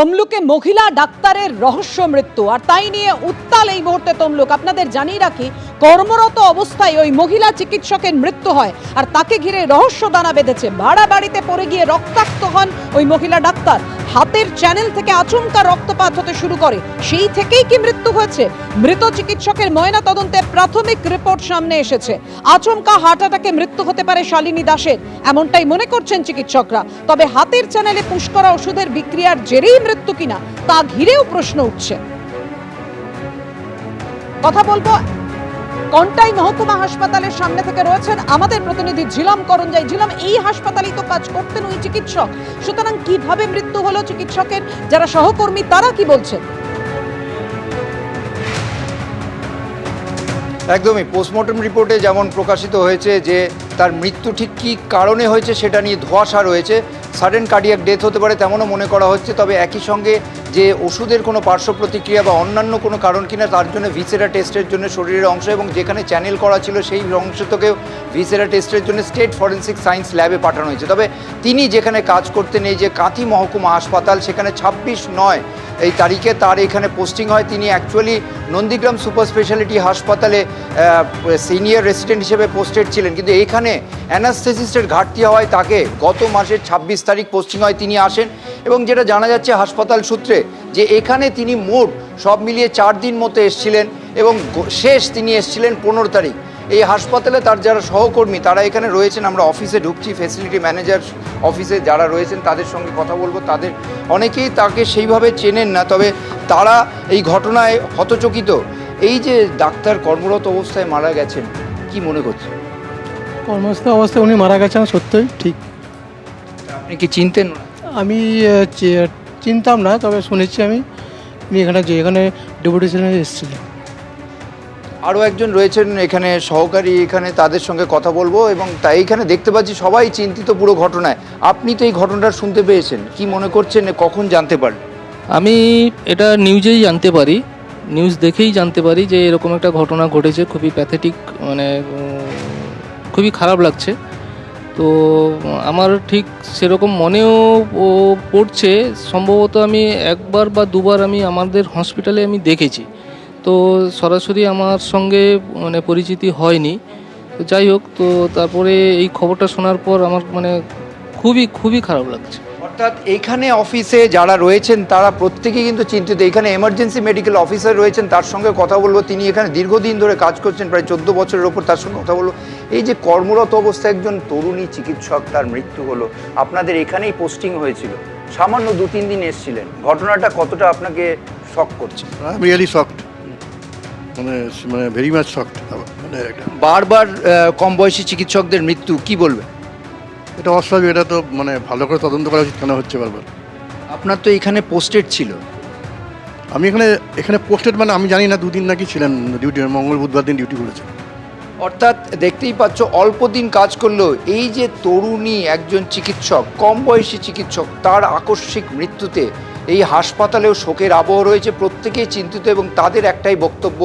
তমলুকে মহিলা ডাক্তারের রহস্য মৃত্যু। আর তাই নিয়ে উত্তাল এই মুহূর্তে তমলুক। আপনাদের জানিয়ে রাখি কর্মরত অবস্থায় ওই মহিলা চিকিৎসকের মৃত্যু হয় আর তাকে ঘিরে রহস্য দানা বেঁধেছে। ভাড়া বাড়িতে পড়ে গিয়ে রক্তাক্ত হন ওই মহিলা ডাক্তার। হাতের চ্যানেল থেকে আচমকা রক্তপাত হতে শুরু করে। সেই থেকেই কি মৃত্যু হয়েছে? মৃত চিকিৎসকের ময়না তদন্তে প্রাথমিক রিপোর্ট সামনে এসেছে। আচমকা হার্ট অ্যাটাকে মৃত্যু হতে পারে শালিনী দাসের, এমনটাই মনে করছেন চিকিৎসকরা। তবে হাতের চ্যানেলে পুশ করা ওষুধের বিক্রিয়ার জেরেই মৃত্যু কিনা, তা ঘিরেও প্রশ্ন উঠছে। কথা বলব কন্টাই মহকুমা হাসপাতালের সামনে থেকে রয়েছেন আমাদের প্রতিনিধি ঝিলাম করঞ্জাই। ঝিলাম, এই হাসপাতালেই তো কাজ করতেন ওই চিকিৎসক। সুতরাং কীভাবে মৃত্যু হলো চিকিৎসকের? যারা সহকর্মী, তারা কি বলছেন? একদমই। পোস্টমর্টম রিপোর্টে যেমন প্রকাশিত হয়েছে যে, তার মৃত্যু ঠিক কী কারণে হয়েছে সেটা নিয়ে ধোঁয়াশা রয়েছে। সাডেন কার্ডিয়াক ডেথ হতে পারে তেমনও মনে করা হচ্ছে, তবে একই সঙ্গে যে ওষুধের কোনো পার্শ্ব প্রতিক্রিয়া বা অন্যান্য কোনো কারণ কিনা তার জন্য ভিসেরা টেস্টের জন্য শরীরের অংশ এবং যেখানে চ্যানেল করা ছিল সেই অংশ থেকেও ভিসেরা টেস্টের জন্য স্টেট ফরেন্সিক সায়েন্স ল্যাবে পাঠানো হয়েছে। তবে তিনি যেখানে কাজ করতেন এই যে কাঁথি মহকুমা হাসপাতাল, সেখানে ছাব্বিশ নয় এই তারিখে তার এখানে পোস্টিং হয়। তিনি অ্যাকচুয়ালি নন্দীগ্রাম সুপার স্পেশালিটি হাসপাতালে সিনিয়র রেসিডেন্ট হিসেবে পোস্টেড ছিলেন। কিন্তু এখানে অ্যানাস্থেসিস্টের ঘাটতি হওয়ায় তাকে গত মাসের ছাব্বিশ তারিখ পোস্টিং হয়। তিনি আসেন এবং যেটা জানা যাচ্ছে হাসপাতাল সূত্রে যে এখানে তিনি মোট সব মিলিয়ে চার দিন মতো এসছিলেন এবং শেষ তিনি এসছিলেন পনেরো তারিখ। এই হাসপাতালে তার যারা সহকর্মী তারা এখানে রয়েছেন। আমরা অফিসে ঢুকছি ফেসিলিটি ম্যানেজার অফিসে যারা রয়েছেন তাদের সঙ্গে কথা বলব। তাদের অনেকেই তাকে সেইভাবে চেনেন না তবে তারা এই ঘটনায় হতচকিত। এই যে ডাক্তার কর্মরত অবস্থায় মারা গেছেন কি মনে করছেন? কর্মস্থ অবস্থায় উনি মারা গেছেন সত্যই ঠিক। আপনি কি চিনতেন না? আমি চিনতাম না তবে শুনেছি আমি উনি এখানে যে এখানে ডেপুটেশনে এসেছিলেন। আরও একজন রয়েছেন এখানে সহকারী এখানে তাদের সঙ্গে কথা বলব এবং তাই এখানে দেখতে পাচ্ছি সবাই চিন্তিত পুরো ঘটনায়। আপনি তো এই ঘটনাটা শুনতে পেয়েছেন কি মনে করছেন কখন জানতে পারলেন? আমি এটা নিউজেই জানতে পারি নিউজ দেখেই জানতে পারি যে এরকম একটা ঘটনা ঘটেছে খুবই প্যাথেটিক মানে খুবই খারাপ লাগছে। তো আমার ঠিক সেরকম মনেও পড়ছে। সম্ভবত আমি একবার বা দুবার আমি আমাদের হসপিটালে আমি দেখেছি। তো সরাসরি আমার সঙ্গে মানে পরিচিতি হয়নি। তো যাই হোক, তো তারপরে এই খবরটা শোনার পর আমার মানে খুবই খুবই খারাপ লাগছে। অর্থাৎ এখানে অফিসে যারা রয়েছেন তারা প্রত্যেকেই কিন্তু চিন্তিত। এখানে এমার্জেন্সি মেডিকেল অফিসার রয়েছেন তার সঙ্গে কথা বলব। তিনি এখানে দীর্ঘদিন ধরে কাজ করছেন প্রায় চোদ্দ বছরের ওপর তার সঙ্গে কথা বলব। এই যে কর্মরত অবস্থায় একজন তরুণী চিকিৎসক তার মৃত্যু হলো। আপনাদের এখানেই পোস্টিং হয়েছিল। সামান্য দু তিন দিন এসেছিলেন। ঘটনাটা কতটা আপনাকে শক করছে. মানে মানে ভেরি মাচ শকড মানে বারবার কম বয়সী চিকিৎসকদের মৃত্যু কি বলবে এটা অস্বাভাবিক এটা তো মানে ভালো করে তদন্ত করা উচিত কেন হচ্ছে বারবার? আপনার তো এখানে পোস্টেড ছিল। আমি এখানে এখানে পোস্টেড মানে আমি জানি না দুদিন নাকি ছিলেন ডিউটি মঙ্গল বুধবার দিন ডিউটি করেছে অর্থাৎ দেখতেই পাচ্ছ অল্প দিন কাজ করলেও এই যে তরুণী একজন চিকিৎসক কম বয়সী চিকিৎসক তার আকস্মিক মৃত্যুতে এই হাসপাতালেও শোকের আবহ রয়েছে প্রত্যেকেই চিন্তিত এবং তাদের একটাই বক্তব্য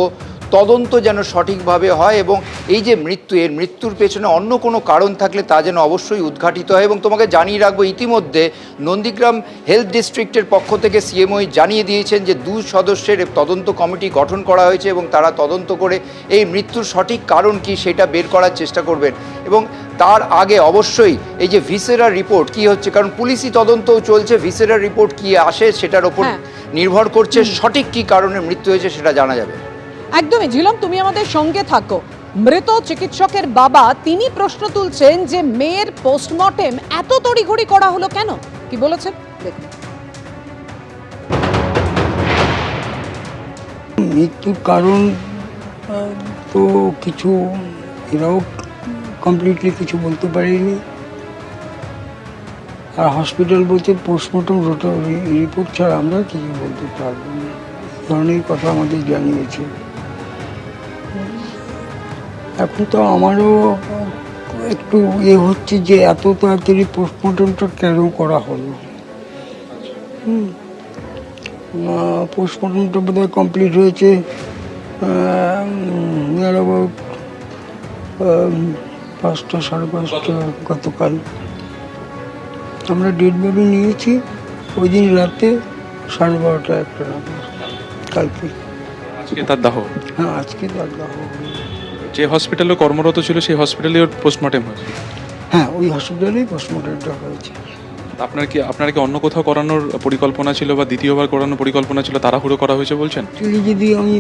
তদন্ত যেন সঠিকভাবে হয় এবং এই যে মৃত্যু এর মৃত্যুর পেছনে অন্য কোনো কারণ থাকলে তা যেন অবশ্যই উদ্ঘাটিত হয় এবং তোমাকে জানিয়ে রাখব ইতিমধ্যে নন্দীগ্রাম হেলথ ডিস্ট্রিক্টের পক্ষ থেকে সিএমওই জানিয়ে দিয়েছেন যে দু সদস্যের তদন্ত কমিটি গঠন করা হয়েছে এবং তারা তদন্ত করে এই মৃত্যুর সঠিক কারণ কি সেটা বের করার চেষ্টা করবেন এবং তার আগে অবশ্যই এই যে ভিসেরার রিপোর্ট কি হচ্ছে কারণ পুলিশি তদন্তও চলছে ভিসেরার রিপোর্ট কি আসে সেটার ওপর হ্যাঁ। নির্ভর করছে সঠিক কি কারণে মৃত্যু হয়েছে সেটা জানা যাবে একদমই, ঝিলাম, তুমি আমাদের সঙ্গে থাকো। মৃত চিকিৎসকের বাবা, তিনি প্রশ্ন তুলছেন যে মেয়ের পোস্টমর্টেম এত তড়িঘড়ি করা হলো কেন? কি বলেছেন? মৃত্যুর কারণ, তো কিছু, এরাও কমপ্লিটলি কিছু বলতে পারেনি। আর হসপিটাল বলতে পোস্টমর্টম রিপোর্ট ছাড়া আমরা কিছু বলতে পারব না। ধরনের কথা আমাদের জানিয়েছে। এখন তো আমারও একটু ইয়ে হচ্ছে যে এত তাড়াতাড়ি পোস্টমর্টমটা কেন করা হলো? হুম। পোস্টমর্টমটা বোধ হয় কমপ্লিট হয়েছে পাঁচটা সাড়ে পাঁচটা গতকাল। আমরা ডেড বডি নিয়েছি ওই দিন রাতে সাড়ে বারোটা একটা নাগাদ কালকে। আজকে তার দাহ? হ্যাঁ আজকে তার দাহ। যে হসপিটালে কর্মরত ছিল সেই হসপিটালে ওর পোস্টমর্টেম হয়েছে হ্যাঁ ওই হসপিটালেই পোস্টমর্টমটা হয়েছে। আপনার কি আপনার কি অন্য কোথাও করানোর পরিকল্পনা ছিল বা দ্বিতীয়বার করানোর পরিকল্পনা ছিল তাড়াহুড়ো করা হয়েছে বলছেন? অ্যাকচুয়ালি যদি আমি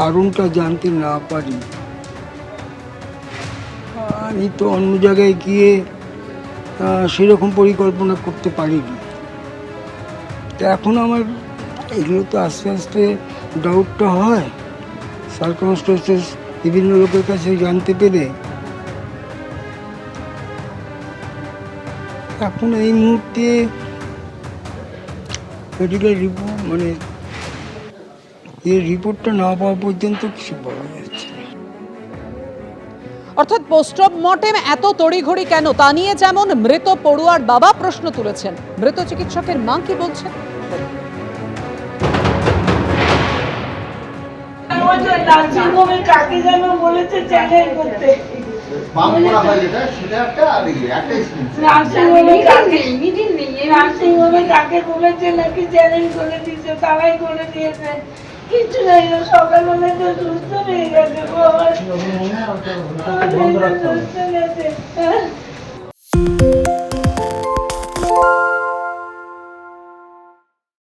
কারণটা জানতে না পারি আমি তো অন্য জায়গায় গিয়ে সেরকম পরিকল্পনা করতে পারিনি। তো এখন আমার এগুলো তো আস্তে আস্তে ডাউটটা হয় সার্কমস্টেন্সেস বিভিন্ন লোকের কাছে জানতে পেরে এখন এই মুহূর্তে মেডিকেল রিপোর্ট মানে এই রিপোর্টটা না পাওয়া পর্যন্ত কিছু বলা যাচ্ছে অর্থাৎ পোস্টমর্টেম এত তড়িঘড়ি কেন? তা নিয়ে যেমন মৃত পড়ুয়ার বাবা প্রশ্ন তুলেছেন। মৃত চিকিৎসকের মা কি বলছেন? যে নার্সিংহোমে কাকে যেন বলেছে চ্যানেল করতে? নার্সিংহোমে কাকে নার্সিংহোমে কাকে বলেছে নাকি চ্যানেল করে দিচ্ছে তারাই করে দিয়েছে? কিছু নাই সকালবেলা তো সুস্থ হয়ে গেছে আমার সুস্থ হ্যাঁ।